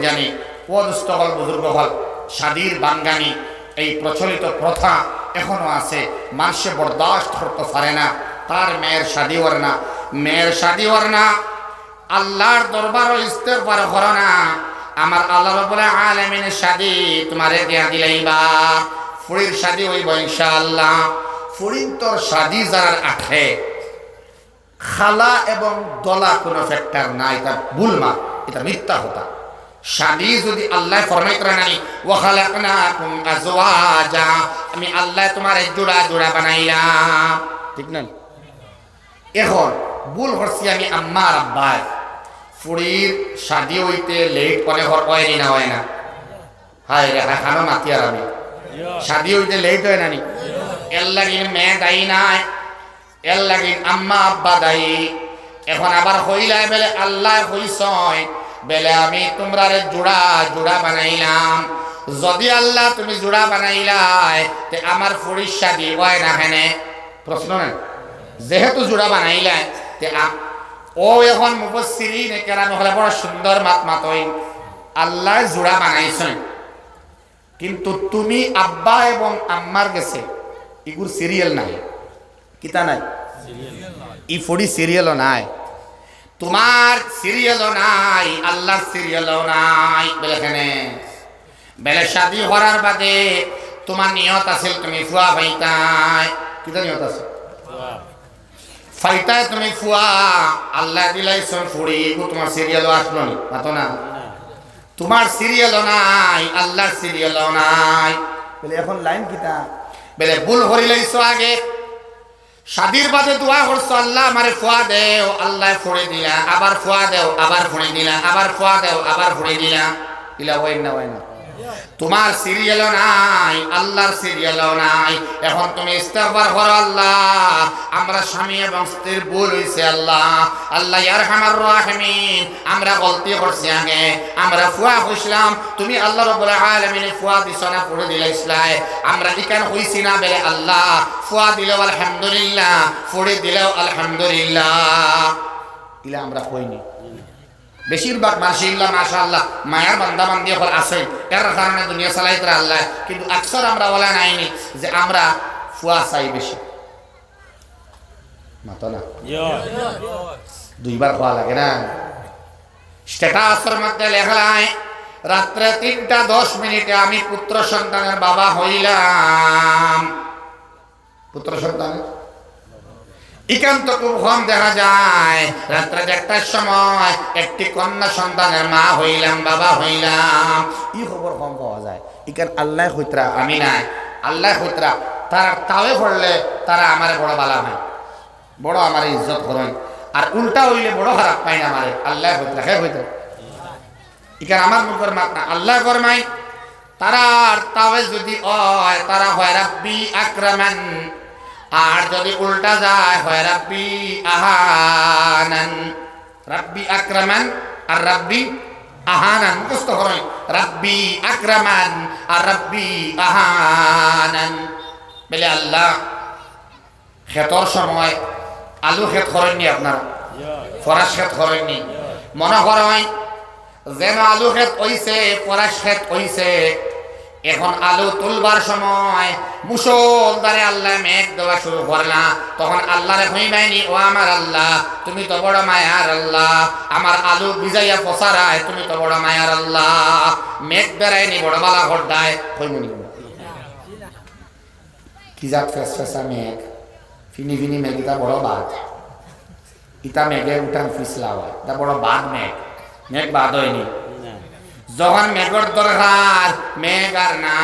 জানি পদস্থ হল বুজুর্গ হল। স্বাদীর বাঙ্গানি এই প্রচলিত প্রথা এখনও আছে। মানুষে বরদাস্ত করতে পারে না। তার মেয়ের শাদি ওর না। মেয়ের শাদি ওর না। আল্লাহর দরবার ইস্তেগফার করো না। আমার আল্লাহ রব্বুল আলামিনের শাদি তোমারে দিয়া দিলাইবা ফুড়ির শাদি হইব ইনশাআল্লাহ। ফুড়িন তোর শাদি যার আঠে খালা এবং দলা কোনো ফ্যাক্টর না এটা ভুলমা এটা মিথ্যা হতা শাদি যদি আল্লাহ ফরমাই করে নাই ওয়াখালাকনাকুম আজওয়াজা আমি আল্লাহ তোমার জোড়া জোড়া বানাইলাম। ঠিক না? এখন ভুল করছি আমি আম্মার আব্বাই। ফুড়ির শাদি হইতে লেট করে ঘর হয় না হয় না? হায় রে হানো মাতি আর আমি। শাদি হইতে লেট হয় না নি? এর লাগিন মেয়ে দায়ী নাই, এর লাগিন আম্মা আব্বা দায়ী। এখন আবার হইলাই বেলে আল্লাহ হইছয় বেলে আমি তোমরারে জোড়া জোড়া বানাইলাম। যদি আল্লাহ তুমি জোড়া বানাইলাই তে আমার শাদি হয় না হেনে। প্রশ্ন নাই? যেহেতু জোড়া বানাইলাই তে ও এখন মুফসিরি কেরামে হলে বড় সুন্দর মাত মাতই। আল্লাহ জোড়া বানাইছেন। কিন্তু তুমি আব্বা এবং আম্মার গেছে। ইগুর সিরিয়াল নাই। কিতা নাই? ই ফড়ি সিরিয়ালও নাই। তোমার সিরিয়ালও নাই আল্লাহর সিরিয়ালও নাই বেলেখানে বেলে শাদি হরার বাদে তোমার নিয়ত আছিল তুমি ফুয়া পাইতাই কিতা নিয়ত আছে ফাইতায় তুমি ফুয়া আল্লাহ দিলাইছন ফুড়ি তোমার সিরিয়ালও আসলো নি মাতো না? তোমার সিরিয়ালও নাই আল্লাহর সিরিয়ালও নাই। বলে এখন লাইন কিতা? বলে ভুল হরিলাইছো আগে। শাদির বাদে দোয়া করছ, আল্লাহ আমারে ফুয়া দেও, আল্লাহ ফুড়ে দিলা, আবার খোয়া দেও, আবার ফুড়ে দিলা, আবার খোয়া দেও, আবার ফুড়ে দিলা। ইলা ওই না ওই না তোমার সিরিয়ালও নাই, আল্লাহর সিরিয়ালও নাই। এখন তুমি ইস্তেগফার করো আল্লাহ। আমরা স্বামী এবং স্ত্রীর ভুল হইছে আল্লাহ। আল্লাহ ইয়ার হামার রাহিমিন। আমরা গলতি করছি আগে। আমরা ফুয়া হইছিলাম তুমি আল্লাহ রব্বুল আলামিন ফুয়া দিছ না পড়ে দিলে ইসলাই আমরা ইকান হইছি না বেলে আল্লাহ ফুয়া দিলেও আলহামদুলিল্লাহ পড়ে দিলেও আলহামদুলিল্লাহ। ইলা আমরা হইনি। বেশিরভাগ মাসিল্লা মাশা আল্লাহ মায়ার বান্দা বান্দি হল আছে। এর কারণে দুনিয়া চালাই তারা আল্লাহ। কিন্তু আকসর আমরা বলা নাইনি যে আমরা ফুয়া চাই বেশি। দুইবার খোয়া লাগে না? স্ট্যাটাসের মধ্যে লেখলায় রাত্রে তিনটা দশ মিনিটে আমি পুত্র সন্তানের বাবা হইলাম। পুত্র সন্তানের? একান্ত কম দেখা যায়। রাত্রে একটার সময় একটি কন্যা সন্তানের মা হইলাম, বাবা হইলাম। ই খবর কম পাওয়া যায়। ইকান আল্লাহ হইতরা আমি নাই। আল্লাহ হইতরা তারা তাওয়ে পড়লে তারা আমার বড় বালা হয়। বড় আমার ইজ্জত করেন। আর উল্টা হইলে বড় খারাপ পাই না আমারে। আল্লাহ হইতরা হে হইতরা ইকান আমার মুখের মাত না আল্লাহ ফরমাই তারা তাওয়ে যদি হয়, তারা হয় রাব্বি আক্রামান। আর যদি উল্টা যায়, হয় রাব্বি আহানান। রাব্বি আক্রামান আর রাব্বি আহানান। মুখস্থ করেন রাব্বি আক্রামান আর রাব্বি আহানান। বলে আল্লাহ ক্ষেতর সময় আলু খেত করেননি আপনারা? ফরাস খেত করেননি? মনে করেন, যেন আলু খেত হইছে, ফরাস খেত হইছে। এখন আলু তুলবার সময়। মুসলদারে আল্লাহ মেঘ দেওয়া শুরু করলা। তখন আল্লাহরে হইবাইনি ও আমার আল্লাহ, তুমি তো বড় মায়ার আল্লাহ। আমার আলু ভিজাইয়া পচারায়, তুমি তো বড় মায়ার আল্লাহ। মেঘ বেড়ায়নি বড় বালা হড্ডায় হইমনি কি যাক ফেস ফেসা মেঘ? ফিনি ফিনি মেঘ ইটা বড় বাদ। ইটা মেঘে উঠান ফিসলা হয়। এটা বড় বাদ মেঘ। মেঘ বাদ হয়নি। যখন মেঘর দরকার মেঘ আর না।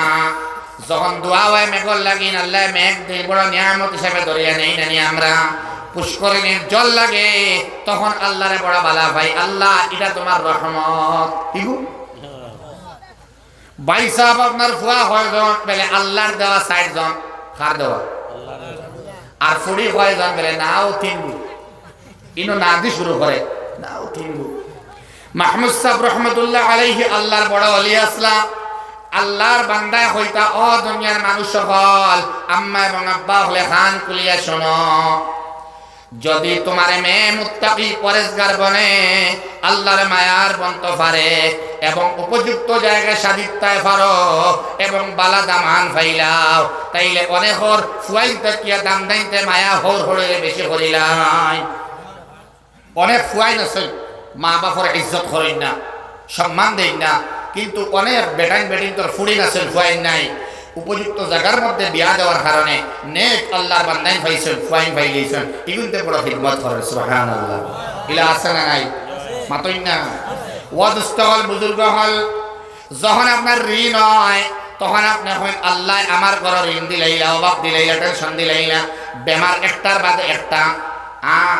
যখন দোয়া হয় মেঘর লাগি আল্লাহ মেঘ বড় নিয়ামত হিসাবে ধরিয়া নেই নানি আমরা পুষ্করিণীর জল লাগে, তখন আল্লাহরে বড় বালা ভাই, আল্লাহ এটা তোমার রহমত ইগু ভাই সাহেব আপনার ফুয়া হয় জন, বেলে আল্লাহর দেওয়া সাইড জন খার দেওয়া আর ফুড়ি হয় জন, বেলে নাও তিনবু ইনো না দি শুরু করে নাও তিনবু মাহমুদ সাহেব রহমতুল্লাহ আলাইহি আল্লাহর বড় অলি আসলাম আল্লাহর বান্দায় হইতা ও দুনিয়ার মানুষ সকল। আম্মা এবং আব্বা হলে খান কুলিয়া শোনো। যদি তোমার মেয়ে মুত্তাকি পরেশগার বনে, আল্লাহর মায়ার বন্ত পারে এবং উপযুক্ত জায়গায় সাদিত্তায় পারো এবং বালা দামান ফাইলাও, তাইলে অনেক হর ফুয়াইল তাকিয়া দাম দাইতে মায়া হর হরে বেশি করিলাই। অনেক ফুয়াইন আছে। মা বাপর ইজ্জত করেন না, সম্মান দেন না, কিন্তু অনেক বেটাইন বেটিন তোর ফুড়িন আছেন ফুয়াইন নাই। উপযুক্ত জায়গার মধ্যে বিয়া দেওয়ার কারণে নেক আল্লাহর বান্দাইন পাইছেন ফুয়াইন পাই গেছেন। এগুনতে বড় খিদমত করে সুবহান আল্লাহ ইলা আছে না নাই? মাতই না? ওয়াদুস্ত হল, বুজুর্গ হল, যখন আপনার ঋণ হয়, তখন আপনি হন আল্লাহ আমার ঘর ঋণ দিলাইলা অভাব দিলাইলা টেনশন দিলাইলা বেমার একটার বাদে একটা। আ,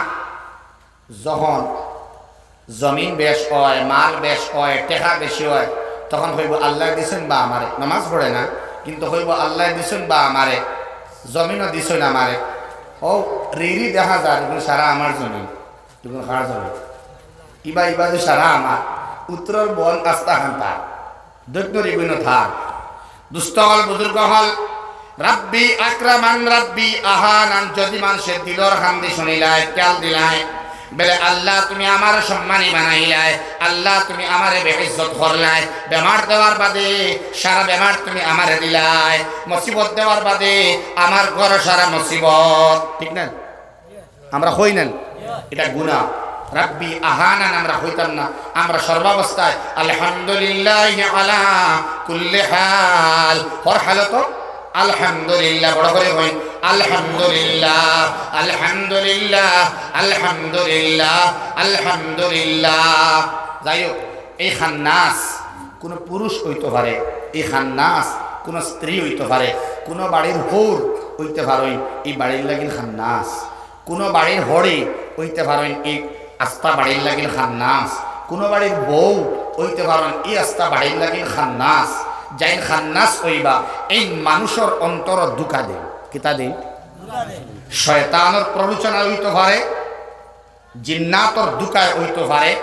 যখন জমিন বেশ হয়, মাল বেশ হয় টেকা বেশি হয়, তখন হইব আল্লাহ দিছেন বা আমারে। নামাজ পড়ে না, কিন্তু হইব আল্লাহ দিছেন বা আমারে। জমিনও দিছেন আমারে। ও, রিরি দেখা যায়, এগুলো সারা আমার জমিন, এগুলো কার জমিন। ইবা ইবা যে সারা আমার। উত্তর বন আস্তা হান্তা দৈত্য রিগুণ থাক। দুষ্ট হল বুজুর্গ হল, রাব্বি আক্রামান, রাব্বি আহানান যদি মানুষের দিলর হান্দি শুনিলায় খেয়াল দিলায়। বেলে, আল্লাহ, তুমি আমার সম্মানী বানাইলাই। আল্লাহ, তুমি আমারে বেইজ্জত করলাই। বেমার দেওয়ার বাদে সারা বেমার তুমি আমারে দিলাই। মুসিবত দেওয়ার বাদে আমার ঘর সারা মুসিবত। ঠিক না? আমরা হই নেন? এটা গুণা রাব্বি আহানান আমরা হইতাম না। আমরা সর্বাবস্থায়, আলহামদুলিল্লাহ আলা কুল্লি হাল। হর হালত? আলহামদুলিল্লাহ, বড় করে হইন আলহামদুলিল্লাহ আলহামদুলিল্লাহ আলহামদুলিল্লাহ আলহামদুলিল্লাহ। যাই হোক, এই খান্নাস কোনো পুরুষ হইতে পারে, এই খান্নাস কোনো স্ত্রী হইতে পারে, কোনো বাড়ির হৌর হইতে পারেন এই বাড়ির লাগিল খান্নাস। কোনো বাড়ির হরে হইতে পারেন এই আস্থা বাড়ির লাগিল খান্নাস। কোনো বাড়ির বউ হইতে পারেন এই আস্থা বাড়ির লাগিল খান্নাস। যাই খান্নাস হইবা, এই মানুষের অন্তর দুকা দেন। কিতা দেন শয়তানের প্ররোচনা হইতে পারে জিন্নাতর দুকায় হইতে পারে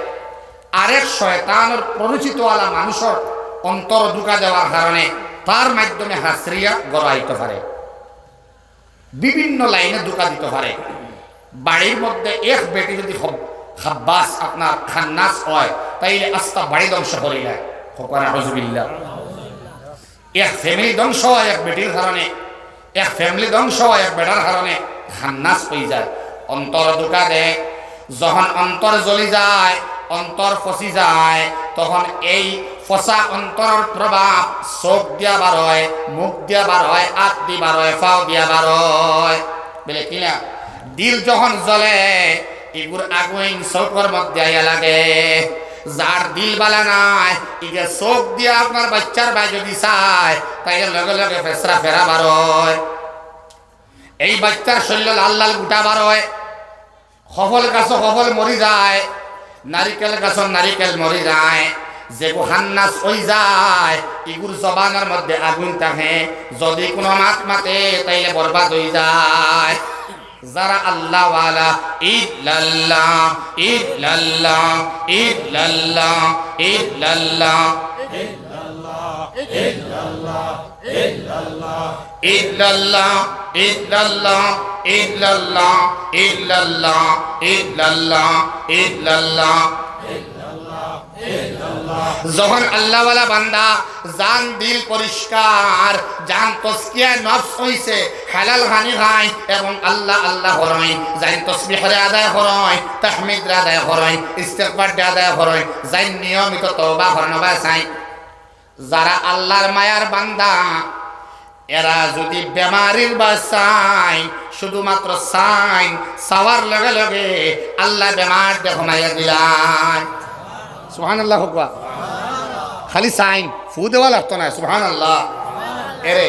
আরেক শয়তানের প্ররোচিতওয়ালা মানুষের অন্তর দুকা দেওয়ার কারণে তার মাধ্যমে হাসরিয়া গড়াইতে পারে। বিভিন্ন লাইনে দুকা দিতে পারে। বাড়ির মধ্যে এক বেটি যদি হব- খাব্বাস আপনার খান্নাস হয়, তাইলে আস্তা বাড়ি ধ্বংস করে যায় এক ফ্যামিলি ধ্বংস হয় এক বেটির কারণে। এক ফ্যামিলি ধ্বংস হয়, এক বেটার কারণে খান্নাস হয়ে যায়। অন্তর দুকা দেয় যখন অন্তর জ্বলি যায় অন্তর ফসি যায়, তখন এই ফসা অন্তরের প্রভাব চোখ দিয়া বার হয়, মুখ দিয়া বার হয়, আত দি বার হয়, ফাও দিয়া বার হয়। বলে কিনা দিল যখন জ্বলে এগুর আগুন চৌকর মধ্যে আইয়া লাগে। যার দিল বালা নাই ইগে চোখ দিয়ে আপনার বাচ্চার বাই যদি চায় তাই লগে লগে ফেসরা ফেরা বার হয় এই বাচ্চার শরীর লাল লাল গুটা বার হয় সফল গাছ সফল মরি যায়, নারিকেল গাছর নারিকেল মরি যায়। যেগু হান্নাস হই যায়, ইগুর জবানের মধ্যে আগুন থাকে। যদি কোনো মাত মাতে, তাইলে বরবাদ হয়ে যায়। যারা আল্লাহ ওয়ালা ইল্লাল্লাহ ইল্লাল্লাহ ইল্লাল্লাহ ইল্লাল্লাহ ইল্লাল্লাহ ইল্লাল্লাহ ইল্লাল্লাহ ইল্লাল্লাহ ইল্লাল্লাহ ইল্লাল্লাহ যখন আল্লাহওয়ালা বান্দা, জান, দিল পরিষ্কার, জান তসকিয়া নফস হইছে, হালাল হানি খাই এবং আল্লাহ আল্লাহ হরই জান তসবিহরে আদায় হরই তাহমিদরে আদায় হরই ইস্তেগফার আদায় হরই জান নিয়মিত তওবা হরনবা চাই। যারা আল্লাহর মায়ার বান্দা, এরা যদি বেমারির বা সাইন শুধুমাত্র সাইন, সাওয়ার লগে লগে আল্লাহ বেমার দেখমাইয়া দিলায়। সুহান আল্লাহ হোক খালি সাইন ফু দেওয়া লাগতো না সুহান আল্লাহ এরে